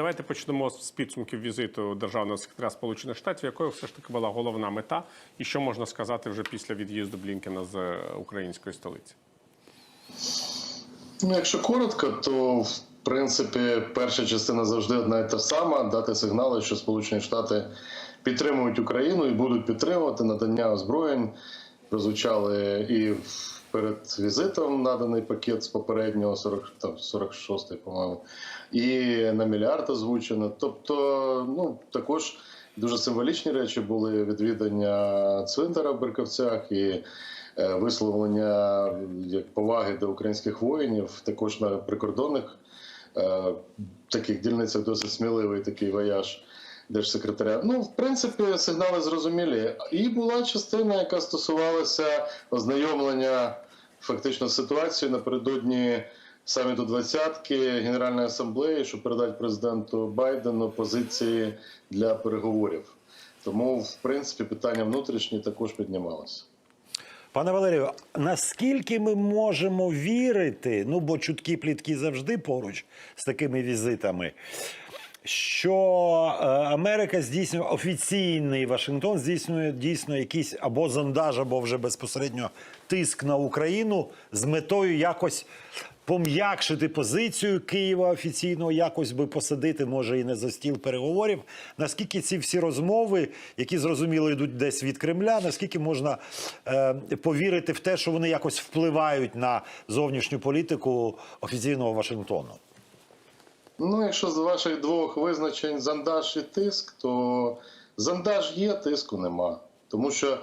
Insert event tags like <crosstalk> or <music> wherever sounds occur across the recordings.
давайте почнемо з підсумків візиту державного секретаря Сполучених Штатів, якою все ж таки була головна мета, і що можна сказати вже після від'їзду Блінкена з е, української столиці. Ну, якщо коротко, то в принципі перша частина завжди одна і та сама: дати сигнали, що Сполучені Штати підтримують Україну і будуть підтримувати надання озброєнь. Прозвучали і перед візитом наданий пакет з попереднього 40, там, 46-й, по-моєму, і на мільярд озвучено. Тобто, ну також дуже символічні речі були відвідання цвинтара в Берковцях і е, висловлення як поваги до українських воїнів, також на прикордонних е, таких дільницях досить сміливий такий вояж держсекретаря. Ну, в принципі, сигнали зрозумілі. І була частина, яка стосувалася ознайомлення фактично з ситуацією напередодні саміту двадцятки Генеральної асамблеї, щоб передати президенту Байдену позиції для переговорів. Тому, в принципі, питання внутрішні також піднімалося. Пане Валерію, наскільки ми можемо вірити, ну бо чуткі плітки завжди поруч з такими візитами, що е, Америка здійснює офіційний Вашингтон здійснює дійсно якийсь або зондаж, або вже безпосередньо тиск на Україну з метою якось пом'якшити позицію Києва офіційно, якось би посадити, може, і не за стіл переговорів. Наскільки ці всі розмови, які зрозуміло йдуть десь від Кремля, наскільки можна е, повірити в те, що вони якось впливають на зовнішню політику офіційного Вашингтону? Ну, якщо з ваших двох визначень зондаж і тиск, то зондаж є, тиску нема. Тому що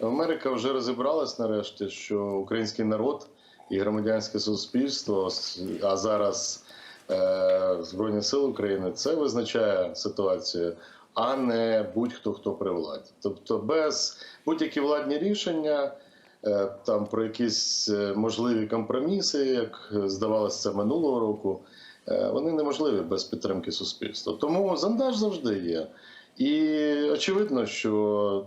Америка вже розібралась нарешті, що український народ і громадянське суспільство, а зараз е, Збройні Сили України, це визначає ситуацію, а не будь-хто хто при владі. Тобто, без будь-які владні рішення. е, Там про якісь е, можливі компроміси, як здавалося це минулого року, вони неможливі без підтримки суспільства. Тому зондаж завжди є. І очевидно, що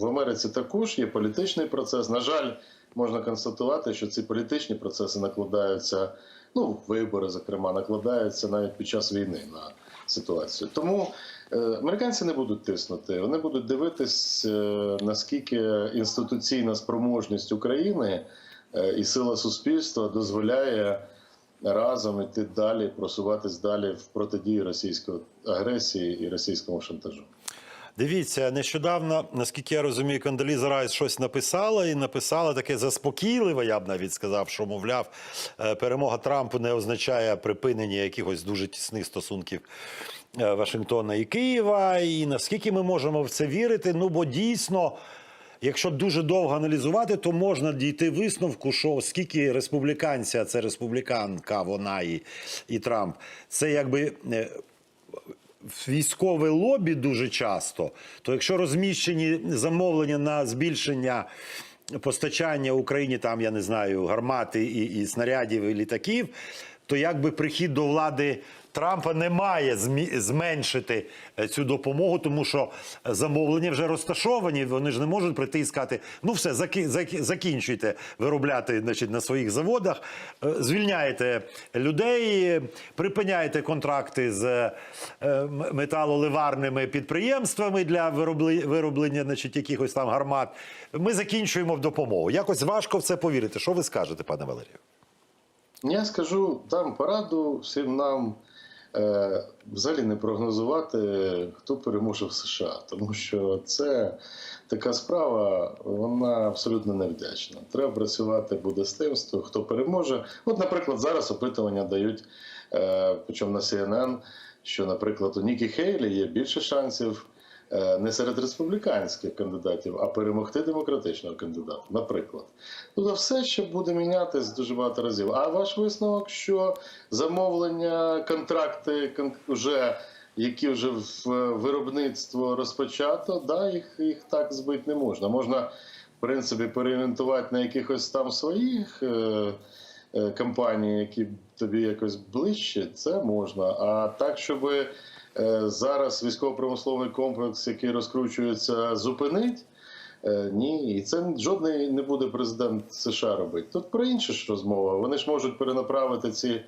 в Америці також є політичний процес. На жаль, можна констатувати, що ці політичні процеси накладаються, ну, вибори, зокрема, накладаються навіть під час війни на ситуацію. Тому е, американці не будуть тиснути, вони будуть дивитись, е, наскільки інституційна спроможність України е, і сила суспільства дозволяє разом іти далі, просуватись далі в протидії російської агресії і російському шантажу. Дивіться, нещодавно, наскільки я розумію, Кондоліза Райс щось написала і написала таке заспокійливе, я б навіть сказав, що, мовляв, е, перемога Трампу не означає припинення якихось дуже тісних стосунків е, Вашингтона і Києва. І наскільки ми можемо в це вірити? Ну, бо дійсно. Якщо дуже довго аналізувати, то можна дійти висновку, що оскільки республіканці, а це республіканка, вона і, і Трамп, це якби е, військове лобі дуже часто, то якщо розміщені замовлення на збільшення постачання Україні, там я не знаю, гармати і, і снарядів і літаків, то якби прихід до влади Трампа не має зменшити е, цю допомогу, тому що замовлення вже розташовані. Вони ж не можуть прийти і сказати: ну все, закінчуйте виробляти значить, на своїх заводах, е, звільняєте людей, припиняєте контракти з е, металоливарними підприємствами для вироблення значить, якихось там гармат. Ми закінчуємо в допомогу. Якось важко в це повірити. Що ви скажете, пане Валерію? Я скажу, дам пораду всім нам е, взагалі не прогнозувати, хто переможе в США, тому що це така справа, вона абсолютно невдячна. Треба працювати буде з тим, хто переможе. От, наприклад, зараз опитування дають, е, причому на CNN, що, наприклад, у Нікі Хейлі є більше шансів. Е, Не серед республіканських кандидатів, а перемогти демократичного кандидата, наприклад. Тобто все ще буде мінятись дуже багато разів. А ваш висновок, що замовлення, контракти кон- вже, які вже в виробництво розпочато, да, їх, їх так збити не можна. Можна, в принципі, переорієнтувати на якихось там своїх. Е- е, компанії, які тобі якось ближче, це можна. А так, щоб е, зараз військово-промисловий комплекс, який розкручується, зупинить. Е, Ні, і це жодний не буде президент США робити. Тут про інше ж розмова. Вони ж можуть перенаправити ці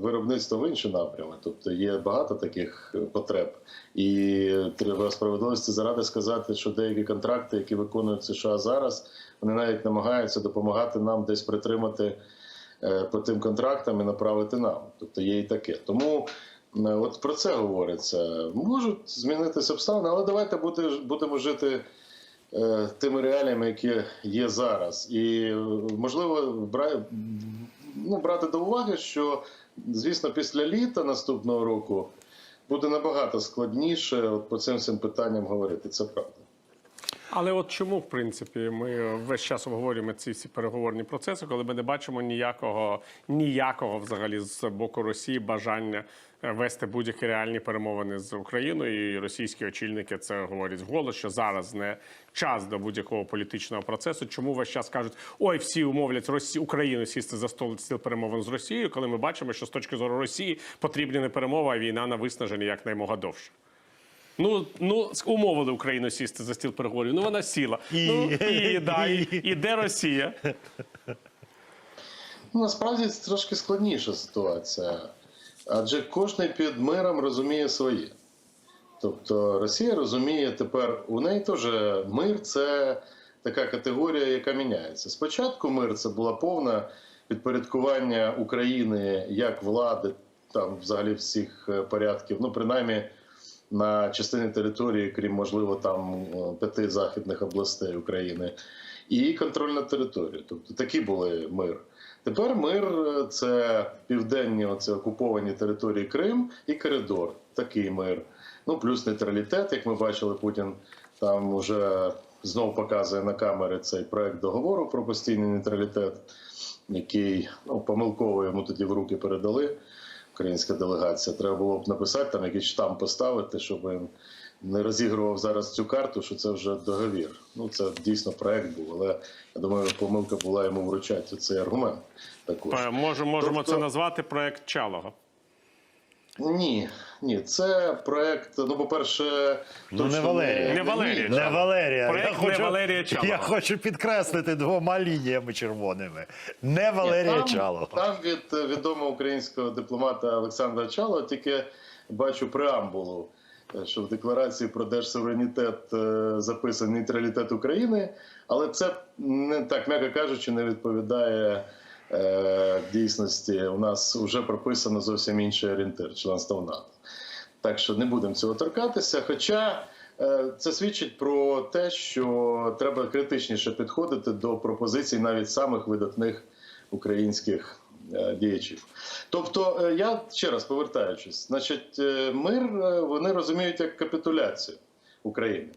виробництво в інші напрями. Тобто є багато таких потреб. І треба справедливості заради сказати, що деякі контракти, які виконують США зараз, вони навіть намагаються допомагати нам десь притримати е, по тим контрактам і направити нам. Тобто є і таке. Тому е, от про це говориться. Можуть змінитися обставини, але давайте будемо жити е, тими реаліями, які є зараз. І е, можливо бра... ну, брати до уваги, що звісно, після літа наступного року буде набагато складніше от по цим всім питанням говорити. Це правда. Але от чому, в принципі, ми весь час обговорюємо ці всі переговорні процеси, коли ми не бачимо ніякого, ніякого взагалі з боку Росії бажання е, вести будь-які реальні перемовини з Україною, і російські очільники це говорять вголос, що зараз не час до будь-якого політичного процесу. Чому весь час кажуть, ой, всі умовлять Росію Україну сісти за стол стіл перемовин з Росією, коли ми бачимо, що з точки зору Росії потрібні не перемова, а війна на виснаження якнаймога довше. Ну, ну умовили Україну сісти за стіл переговорів. Ну вона сіла. І- ну, і, <laughs> да, і, і- де Росія? Ну, насправді це трошки складніша ситуація, адже кожен під миром розуміє своє. Тобто Росія розуміє тепер, у неї теж мир це така категорія, яка міняється. Спочатку мир це була повна підпорядкування України як влади, там взагалі всіх е, порядків, ну принаймні на частині території, крім можливо там е, п'яти західних областей України, і контроль над територією. Тобто такі були мир. Тепер мир е, це південні оце окуповані території Крим і коридор. Такий мир. Ну плюс нейтралітет, як ми бачили, Путін там уже знову показує на камери цей проект договору про постійний нейтралітет, який ну, помилково йому тоді в руки передали. Українська делегація. Треба було б написати там якийсь штамп поставити, щоб він не розігрував зараз цю карту, що це вже договір. Ну це дійсно проект був, але я думаю, помилка була йому вручати цей аргумент. Також можемо, Може, можемо Тобто- це назвати проект Чалого. Ні, ні, це проект. Ну, по-перше, Ну, не Валерія. Не Валерія. Не Валерія. Проект не Валерія Чалова. Я хочу підкреслити двома лініями червоними. Не Валерія там, Чалова. Там від відомого українського дипломата Олександра Чалова тільки бачу преамбулу, е, що в декларації про держсуверенітет е, записаний нейтралітет України, але це не так, м'яко кажучи, не відповідає. Е, Дійсності у нас вже прописано зовсім інший орієнтир членства в НАТО. Так що не будемо цього торкатися. Хоча е, це свідчить про те, що треба критичніше підходити до пропозицій навіть самих видатних українських е, діячів. Тобто, я ще раз повертаючись, значить, мир вони розуміють як капітуляцію України.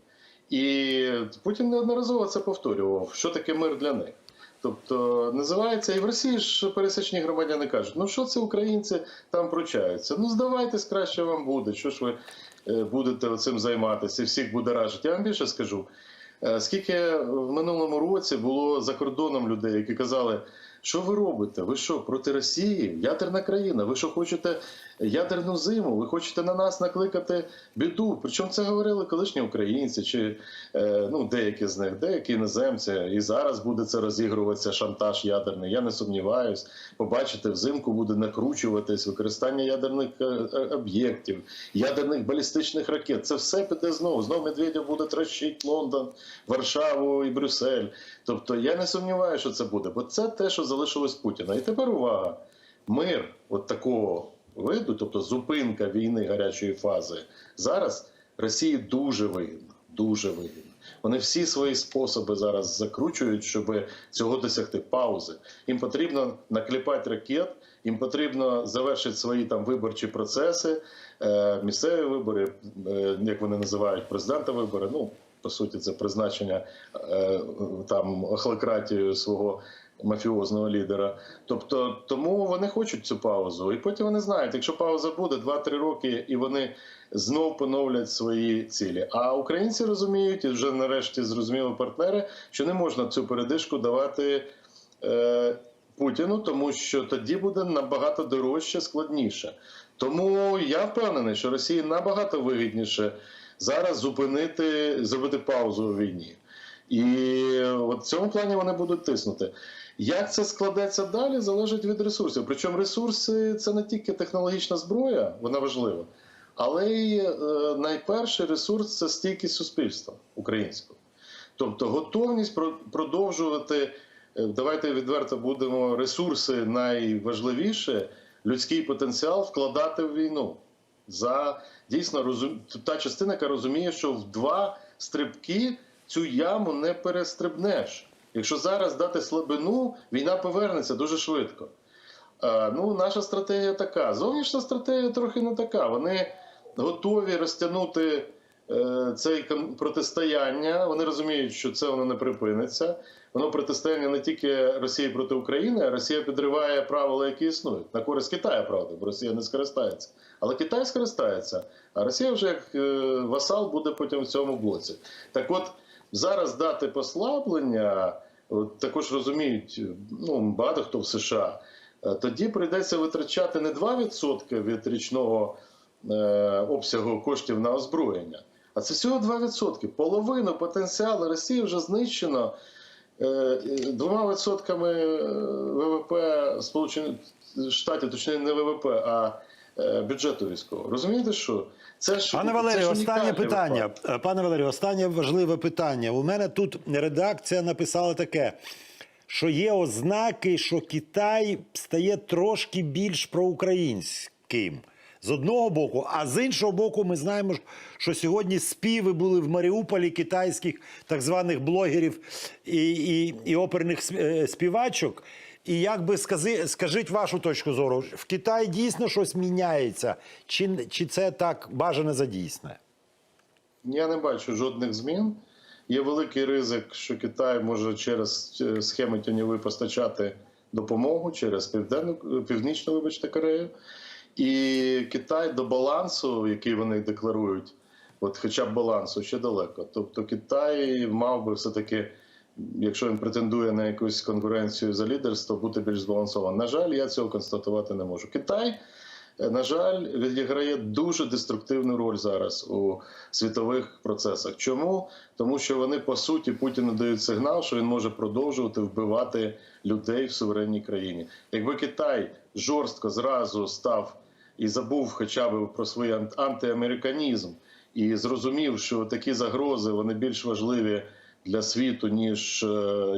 І Путін неодноразово це повторював, що таке мир для них. Тобто називається і в Росії ж пересічні громадяни кажуть: ну що це українці там пручаються? Ну здавайтесь, краще вам буде. Що ж ви е, будете цим займатися? І всіх буде ражити. Я вам більше скажу. Е, Скільки в минулому році було за кордоном людей, які казали, що ви робите? Ви що проти Росії? Ядерна країна? Ви що хочете ядерну зиму? Ви хочете на нас накликати біду? Причому це говорили колишні українці, чи е, ну деякі з них, деякі іноземці, і зараз буде це розігруватися шантаж ядерний. Я не сумніваюсь. Побачите, взимку буде накручуватись використання ядерних е, е, об'єктів, ядерних балістичних ракет. Це все піде знову. Знову Медведєв буде трощити Лондон, Варшаву і Брюссель. Тобто я не сумніваюся, що це буде, бо це те, що залишилось Путіна. І тепер увага. Мир от такого виду, тобто зупинка війни гарячої фази, зараз Росії дуже вигідно. Дуже вигідно. Вони всі свої способи зараз закручують, щоб цього досягти паузи. Їм потрібно накліпати ракет, їм потрібно завершити свої там виборчі процеси, е, місцеві вибори, е, як вони називають, президента вибори. Ну по суті, це призначення е, там охлократією свого мафіозного лідера. Тобто, тому вони хочуть цю паузу. І потім вони знають, якщо пауза буде 2-3 роки, і вони знов поновлять свої цілі. А українці розуміють, і вже нарешті зрозуміли партнери, що не можна цю передишку давати. Е, Путіну, тому що тоді буде набагато дорожче, складніше. Тому я впевнений, що Росії набагато вигідніше зараз зупинити, зробити паузу у війні. І от в цьому плані вони будуть тиснути. Як це складеться далі, залежить від ресурсів. Причому ресурси це не тільки технологічна зброя, вона важлива, але й е, найперший ресурс це стійкість суспільства українського. Тобто готовність про- продовжувати, е, давайте відверто будемо ресурси найважливіше, людський потенціал вкладати в війну. За дійсно розум... та частина, яка розуміє, що в два стрибки цю яму не перестрибнеш. Якщо зараз дати слабину, війна повернеться дуже швидко. Е, ну, наша стратегія така. Зовнішня стратегія трохи не така. Вони готові розтягнути е, це протистояння. Вони розуміють, що це воно не припиниться. Воно протистояння не тільки Росії проти України, а Росія підриває правила, які існують. На користь Китаю, правда, бо Росія не скористається. Але Китай скористається, а Росія вже як е, васал буде потім в цьому блоці. Так от зараз дати послаблення, також розуміють ну, багато хто в США. Е, Тоді прийдеться витрачати не 2% від річного е, обсягу коштів на озброєння, а це всього 2%. Половину потенціалу Росії вже знищено е, двома відсотками е, ВВП Сполучених Штатів, точніше не ВВП, а бюджету військового. Розумієте, що це ж Пане Валерію, останнє питання. випадок. Е, Пане Валерію, останнє важливе питання. У мене тут редакція написала таке, що є ознаки, що Китай стає трошки більш проукраїнським. З одного боку, а з іншого боку, ми знаємо, що сьогодні співи були в Маріуполі китайських так званих блогерів і, і, і оперних е, співачок. І як би скази, скажіть вашу точку зору, в Китаї дійсно щось міняється, чи, чи це так бажане за дійсне? Я не бачу жодних змін. Є великий ризик, що Китай може через е, схеми тіньової постачати допомогу через південну північну, вибачте, Корею. І Китай до балансу, який вони декларують, от хоча б балансу, ще далеко. Тобто Китай мав би все-таки, якщо він претендує на якусь конкуренцію за лідерство, бути більш збалансованим. На жаль, я цього констатувати не можу. Китай е, на жаль, відіграє дуже деструктивну роль зараз у світових процесах. Чому? Тому що вони по суті Путіну дають сигнал, що він може продовжувати вбивати людей в суверенній країні. Якби Китай жорстко зразу став і забув хоча б про свій ан- антиамериканізм і зрозумів, що такі загрози вони більш важливі для світу, ніж е,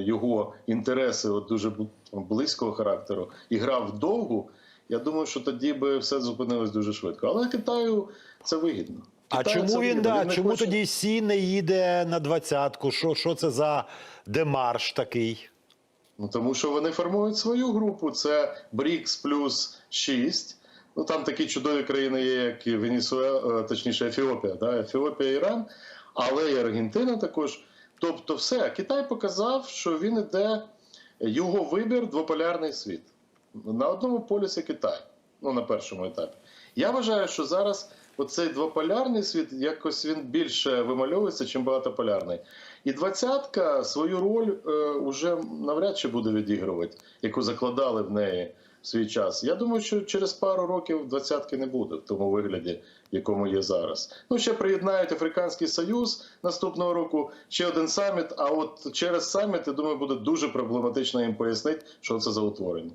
його інтереси от дуже близького характеру, і грав довгу. Я думаю, що тоді би все зупинилось дуже швидко. Але Китаю це вигідно. А чому це він вигідно. да, чому хоче- тоді Сі не їде на двадцятку? Що, що це за демарш такий? Ну тому що вони формують свою групу. Це БРІКС плюс 6. Ну там такі чудові країни є, як Венесуела, е, точніше Ефіопія, да? Ефіопія, Іран, але і Аргентина також. Тобто, все, Китай показав, що він іде його вибір двополярний світ. На одному полюсі Китай, ну на першому етапі. Я вважаю, що зараз оцей двополярний світ якось він більше вимальовується, чим багатополярний. І двадцятка свою роль е, уже навряд чи буде відігрувати, яку закладали в неї в свій час. Я думаю, що через пару років двадцятки не буде в тому вигляді, якому є зараз. Ну ще приєднають Африканський Союз наступного року, ще один саміт. А от через саміт, я думаю, буде дуже проблематично їм пояснити, що це за утворення.